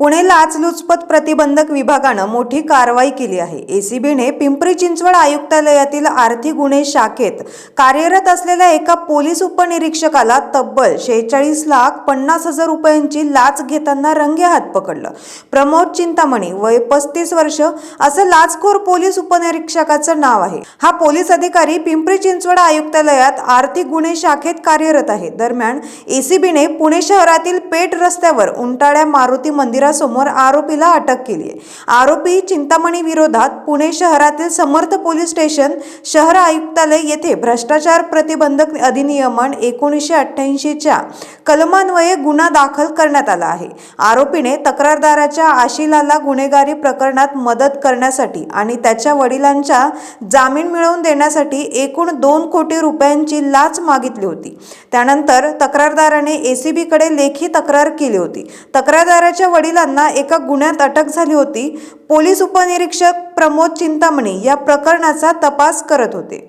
पुणे लाचलुचपत प्रतिबंधक विभागानं मोठी कारवाई केली आहे. एसीबीने पिंपरी चिंचवड आयुक्तालयातील आर्थिक गुन्हे शाखेत कार्यरत असलेल्या एका पोलीस उपनिरीक्षकाला तब्बल शेहेचाळीस लाख पन्नास हजार रुपयांची लाच घेताना रंगेहात पकडलं. प्रमोद चिंतामणी वय पस्तीस वर्ष असं लाचखोर पोलीस उपनिरीक्षकाचं नाव आहे. हा पोलीस अधिकारी पिंपरी चिंचवड आयुक्तालयात आर्थिक गुन्हे शाखेत कार्यरत आहे. दरम्यान एसीबीने पुणे शहरातील पेठ रस्त्यावर उंटाळ्या मारुती मंदिर मंदिरासमोर आरोपीला अटक केली आहे आरोपी चिंतामणी विरोधात पुणे शहरातील समर्थ पोलीस स्टेशन शहर आयुक्तालय येथे भ्रष्टाचार प्रतिबंधक अधिनियमन एकोणीसशे अठ्ठ्याऐंशीच्या कलमान्वये गुन्हा दाखल करण्यात आला आहे. आरोपीने तक्रारदाराच्या आशिलाला गुन्हेगारी प्रकरणात मदत करण्यासाठी आणि त्याच्या वडिलांच्या जामीन मिळवून देण्यासाठी एकूण दोन कोटी रुपयांची लाच मागितली होती. त्यानंतर तक्रारदाराने एसीबीकडे लेखी तक्रार केली होती. तक्रारदाराच्या वडिलांना एका गुन्ह्यात अटक झाली होती. पोलीस उपनिरीक्षक प्रमोद चिंतामणी या प्रकरणाचा तपास करत होते.